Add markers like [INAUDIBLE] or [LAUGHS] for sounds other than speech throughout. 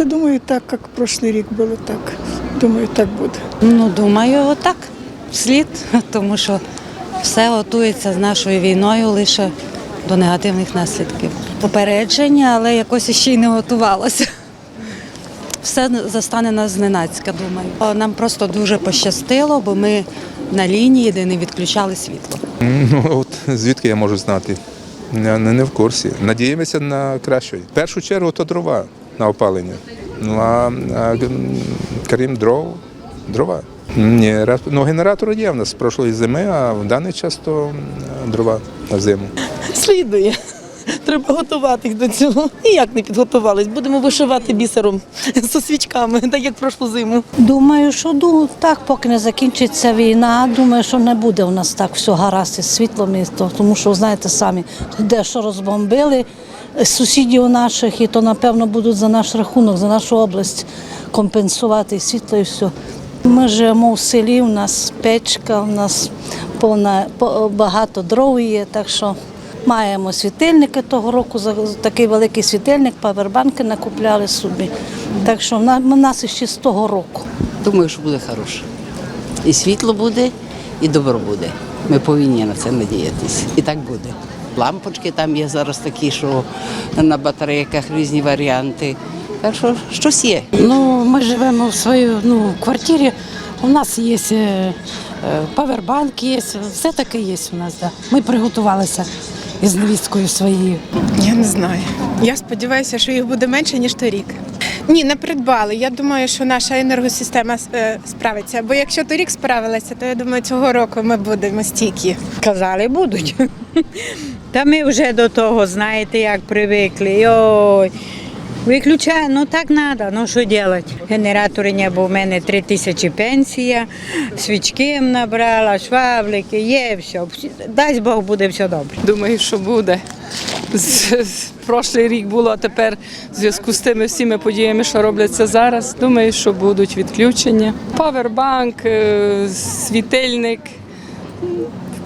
Та думаю, так, як прошлий рік було, так. Думаю, так буде. Ну, думаю, так, слід, [LAUGHS] тому що все готується з нашою війною лише до негативних наслідків. Попередження, але якось ще й не готувалося. [LAUGHS] Все застане нас зненацька, думаю. Нам просто дуже пощастило, бо ми на лінії, де не відключали світло. Ну от звідки я можу знати? Не, не, не в курсі. Надіємося на краще. В першу чергу то дрова на опалення. Ну а, а крім дров, дрова. Ні, раз- ну, генератор є в нас з прошлої зими, а в даний час то дрова на зиму. Слідує. Треба готуватись до цього. Ніяк не підготувались. Будемо вишивати бісером зі свічками, так як прошлу зиму. Думаю, що ду- так, поки не закінчиться війна, думаю, що не буде у нас так все гаразд із світлом, тому що знаєте самі, де що розбомбили сусідів наших, і то напевно будуть за наш рахунок, за нашу область компенсувати світло і все. Ми живемо в селі, у нас печка, у нас повна багато дров є, так що. Маємо світильники того року, такий великий світильник, павербанки накупляли собі. Так що в нас ще з того року. Думаю, що буде хороше. І світло буде, і добро буде. Ми повинні на це надіятися. І так буде. Лампочки там є зараз такі, що на батарейках різні варіанти. Так що щось є. Ну, ми живемо в своїй ну, квартирі. У нас є е, е, павербанк, є, все таке є у нас. Да. Ми приготувалися із невісткою своєю. Я не знаю. Я сподіваюся, що їх буде менше, ніж торік. Ні, не придбали. Я думаю, що наша енергосистема е, справиться. Бо якщо торік справилася, то я думаю, цього року ми будемо стійкі. Казали, будуть. [LAUGHS] Та ми вже до того, знаєте, як привикли. Ой. Виключаю, ну так треба, ну що робити. Генератори не було, в мене 3 тисячі пенсія, свічки набрала, шваблики, є все. Дасть Бог, буде все добре. Думаю, що буде. Прошлий рік було, а тепер в зв'язку з тими всіми подіями, що робляться зараз, думаю, що будуть відключення. Павербанк, е, світильник,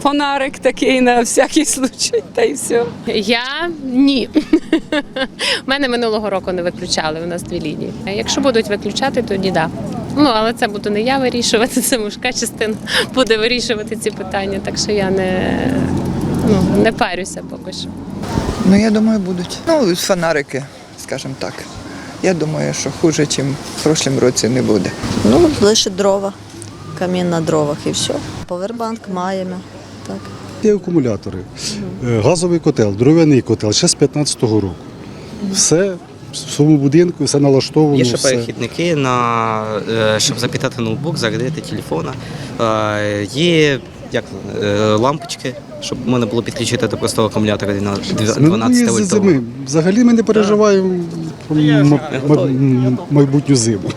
фонарик такий на всякий [LAUGHS] случай, та й все. Я ні. У [LAUGHS] мене минулого року не виключали. У нас дві лінії. Якщо будуть виключати, тоді да. Ну але це буду не я вирішувати, [LAUGHS] це мужська частина буде вирішувати ці питання. Так що я не, ну, не парюся поки що. Ну, я думаю, будуть. Ну, фонарики, скажімо так. Я думаю, що хуже, ніж в прошлому році не буде. Ну, лише дрова, камін на дровах і все. Повербанк маємо. Так. Є акумулятори, Е, газовий котел, дров'яний котел ще з 15-го року. Все в своєму будинку, все налаштовано. Є ще все. перехідники, на, е, щоб запитати ноутбук, зарядити телефона. Е, Є як, е, лампочки, щоб можна було підключити до простого акумулятора на З минулої 12 вольтового. зими. Взагалі ми не переживаємо майбутню зиму.